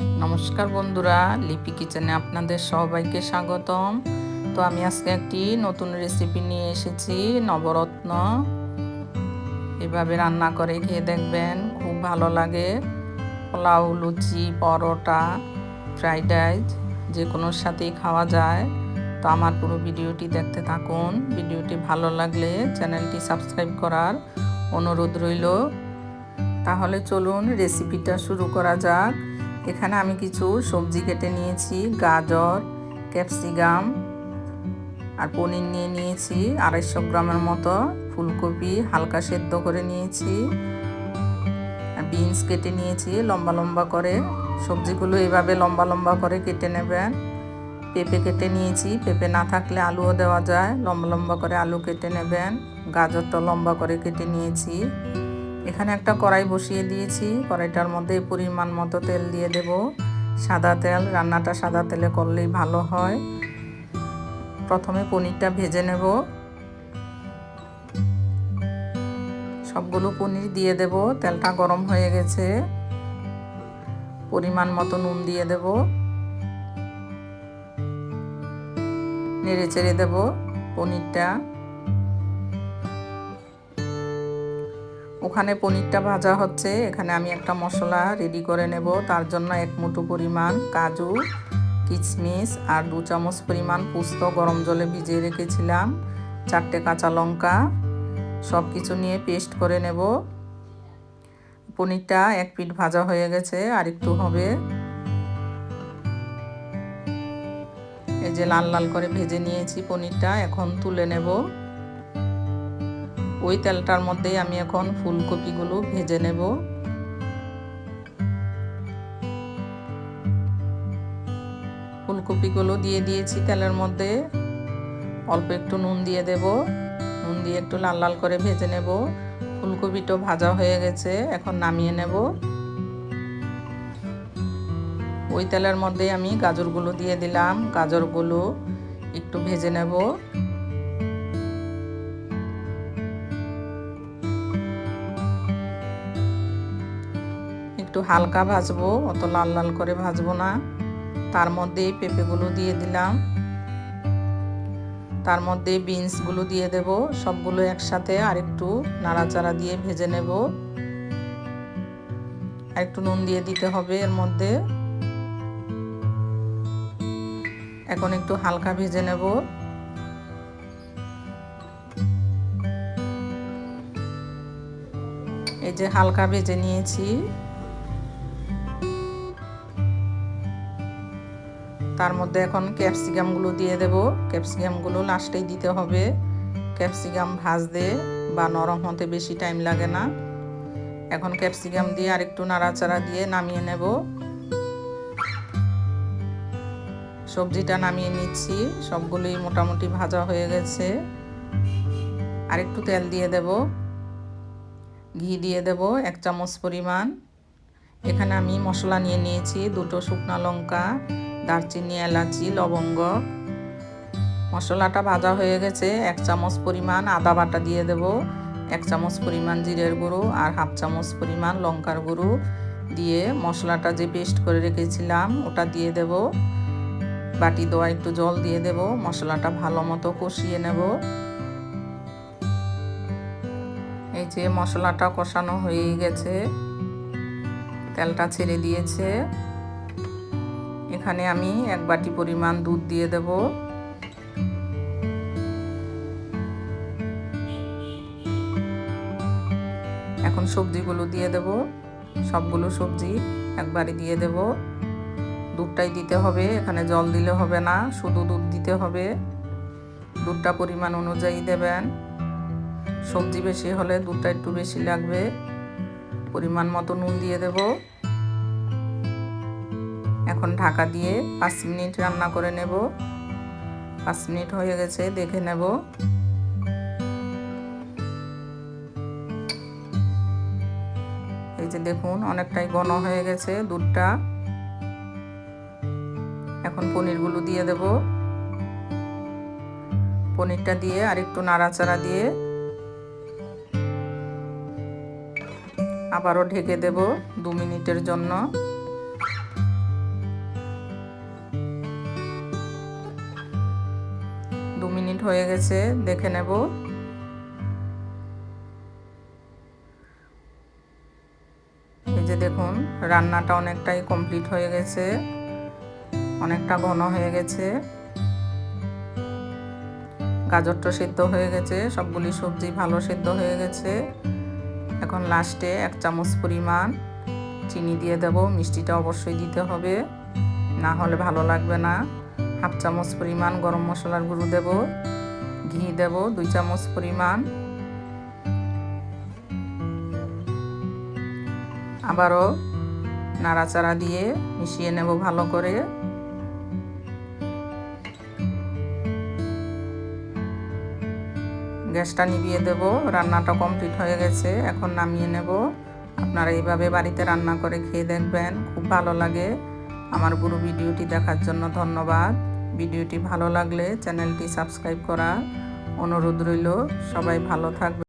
নমস্কার বন্ধুরা, লিপি কিচেনে আপনাদের সবাইকে স্বাগতম। তো আমি আজকে একটি নতুন রেসিপি নিয়ে এসেছি, নবরত্ন। এভাবে রান্না করে খেয়ে দেখবেন খুব ভালো লাগে। পোলাও, লুচি, পরোটা, ফ্রাইড রাইস, যে কোনোর সাথেই খাওয়া যায়। তো আমার পুরো ভিডিওটি দেখতে থাকুন। ভিডিওটি ভালো লাগলে চ্যানেলটি সাবস্ক্রাইব করার অনুরোধ রইল। তাহলে চলুন রেসিপিটা শুরু করা যাক। এখানে আমি কিছু সবজি কেটে নিয়েছি, গাজর, ক্যাপসিকাম আর পনির নিয়ে নিয়েছি, আড়াইশো গ্রামের মতো ফুলকপি হালকা সেদ্ধ করে নিয়েছি বিনস কেটে নিয়েছি, লম্বা লম্বা করে। সবজিগুলো এভাবে লম্বা লম্বা করে কেটে নেবেন। পেঁপে কেটে নিয়েছি, পেঁপে না থাকলে আলুও দেওয়া যায়। লম্বা লম্বা করে আলু কেটে নেবেন। গাজরটা লম্বা করে কেটে নিয়েছি। এখানে একটা কড়াই বসিয়ে দিয়েছি। কড়াইটার মধ্যে পরিমাণ মতো তেল দিয়ে দেব। সাদা তেল, রান্নাটা সাদা তেলে করলেই ভালো হয়। প্রথমে পনিরটা ভেজে নেব। সবগুলো পনির দিয়ে দেব। তেলটা গরম হয়ে গেছে। পরিমাণ মতো নুন দিয়ে দেব। নেড়ে চেড়ে দেব পনিরটা। ওখানে পনিরটা ভাজা হচ্ছে। এখানে আমি একটা মশলা রেডি করে নেব। তার জন্য এক মুঠো পরিমাণ কাজু কিশমিশ আর দু চামচ পরিমাণ পুস্ত গরম জলে ভিজিয়ে রেখেছিলাম। চারটে কাঁচা লঙ্কা সব কিছু নিয়ে পেস্ট করে নেব। পনিরটা এক পিঠ ভাজা হয়ে গেছে, আর একটু হবে। এই যে লাল লাল করে ভেজে নিয়েছি পনিরটা, এখন তুলে নেব। ওই তেলটার মধ্যেই আমি এখন ফুলকপিগুলো ভেজে নেব। ফুলকপিগুলো দিয়ে দিয়েছি তেলের মধ্যে। অল্প একটু নুন দিয়ে দেব। নুন দিয়ে একটু লাল লাল করে ভেজে নেব। ফুলকপিটা ভাজা হয়ে গেছে, এখন নামিয়ে নেব। ওই তেলের মধ্যে আমি গাজরগুলো দিয়ে দিলাম। গাজরগুলো একটু ভেজে নেব। একটু হালকা ভাজবো, অত লাল লাল করে ভাজবো না। তার মধ্যে পেঁপেগুলো দিয়ে দিলাম। তার মধ্যে বিনসগুলো দিয়ে দেব। সবগুলো একসাথে আর একটু নাড়াচাড়া দিয়ে ভেজে নেব। আর একটু নুন দিয়ে দিতে হবে এর মধ্যে। এখন একটু হালকা ভেজে নেব। এই যে হালকা ভেজে নিয়েছি। তার মধ্যে এখন ক্যাপসিকামগুলো দিয়ে দেব। ক্যাপসিকামগুলো লাস্টেই দিতে হবে। ক্যাপসিকাম ভাজতে বা নরম হতে বেশি টাইম লাগে না। এখন ক্যাপসিকাম দিয়ে আরেকটু নাড়াচাড়া দিয়ে নামিয়ে নেব। সবজিটা নামিয়ে নিচ্ছি। সবগুলোই মোটামুটি ভাজা হয়ে গেছে। আরেকটু তেল দিয়ে দেব। ঘি দিয়ে দেব, এক চামচ পরিমাণ। এখানে আমি মশলা নিয়ে নিয়েছি, দুটো শুকনো লঙ্কা দারচিনি, এলাচি, লবঙ্গ। মশলাটা ভাজা হয়ে গেছে। এক চামচ পরিমাণ আদা বাটা দিয়ে দেব। এক চামচ পরিমাণ জিরের গুঁড়ো আর হাফ চামচ পরিমাণ লঙ্কার গুঁড়ো দিয়ে মশলাটা যে পেস্ট করে রেখেছিলাম, ওটা দিয়ে দেব। বাটি দেওয়া একটু জল দিয়ে দেব। মশলাটা ভালো মতো কষিয়ে নেব। এই যে মশলাটা কষানো হয়ে গেছে, তেলটা ছেড়ে দিয়েছে। এখানে আমি এক বাটি পরিমাণ দুধ দিয়ে দেব। এখন সবজিগুলো দিয়ে দেব। সবগুলো সবজি একবারে দিয়ে দেব। দুধটাই দিতে হবে, এখানে জল দিলে হবে না, শুধু দুধ দিতে হবে। দুধটা পরিমাণ অনুযায়ী দেবেন। সবজি বেশি হলে দুধটা একটু বেশি লাগবে। পরিমাণ মতো নুন দিয়ে দেবো। এখন ঢাকা দিয়ে পাঁচ মিনিট রান্না করে নেব। পাঁচ মিনিট হয়ে গেছে, দেখে নেব। এই যে দেখুন, অনেকটাই ঘন হয়ে গেছে দুধটা। এখন পনিরগুলো দিয়ে দেব। পনিরটা দিয়ে আর একটু নাড়াচাড়া দিয়ে আবারও ঢেকে দেব দু মিনিটের জন্য। মিনিট হয়ে গেছে, দেখে নেব। এই যে দেখুন, রান্নাটা অনেকটাই কমপ্লিট হয়ে গেছে, অনেকটা ঘন হয়ে গেছে। গাজরটা সিদ্ধ হয়ে গেছে, সবগুলি সবজি ভালো সিদ্ধ হয়ে গেছে। এখন লাস্টে এক চামচ পরিমাণ চিনি দিয়ে দেব, মিষ্টিটা অবশ্যই দিতে হবে, না হলে ভালো লাগবে না। হাফ চামচ পরিমাণ গরম মশলার গুঁড়ো দেব, ঘি দেব, দুই চামচ পরিমাণ। আবারও নাড়াচাড়া দিয়ে মিশিয়ে নেব ভালো করে। গ্যাসটা নিভিয়ে দেব, রান্নাটা কমপ্লিট হয়ে গেছে, এখন নামিয়ে নেব। আপনারা এইভাবে বাড়িতে রান্না করে খেয়ে দেখবেন, খুব ভালো লাগে। আমার পুরো ভিডিওটি দেখার জন্য ধন্যবাদ। ভিডিওটি ভালো লাগলে চ্যানেলটি সাবস্ক্রাইব করা অনুরোধ রইল। সবাই ভালো থাকবে